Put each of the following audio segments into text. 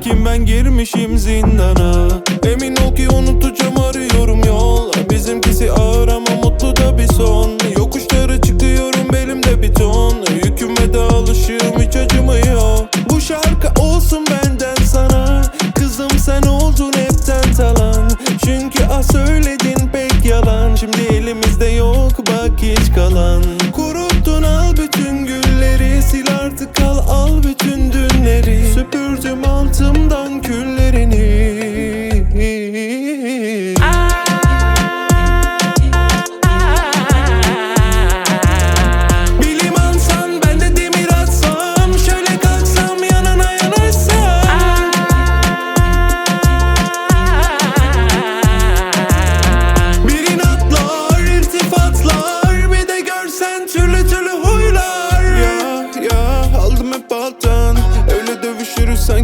Lakin ben girmişim zindana. Emin ol ki unutacağım arıyorum yol. Bizimkisi ağır ama mutlu da bir son. Yokuşlara çıkıyorum belimde bir ton. Yüküme de alışığım hiç acımıyor. Bu şarkı olsun benden sana. Kızım sen oldun hepten talan. Çünkü az söyledin pek yalan. Şimdi elimizde yok bak hiç kalan. Kuruttun al bütün gülleri Sil artık al al bütün dünleri Süpürdüm altımdan küllerini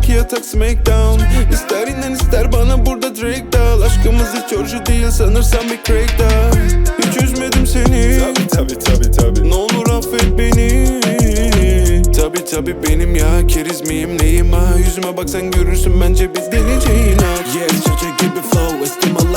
sanki yatak smackdown. İster inan ister bana burada Drake dal Aşkımız hiç orijinal değil sanırsam bir crack da Hiç üzmedim seni. Tabi tabi tabi tabi Ne olur affet beni. Tabi tabi benim ya. Keriz miyim neyim? Ha Yüzüme baksan görürsün bence biz deleceğin ha Yes çocuk gibi flow Estim Allah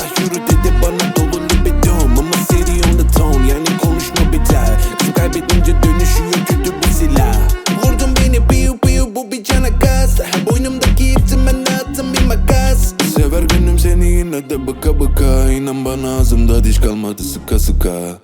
Sever gönlüm seni yine de baka baka İnan bana ağzımda diş kalmadı sıka sıka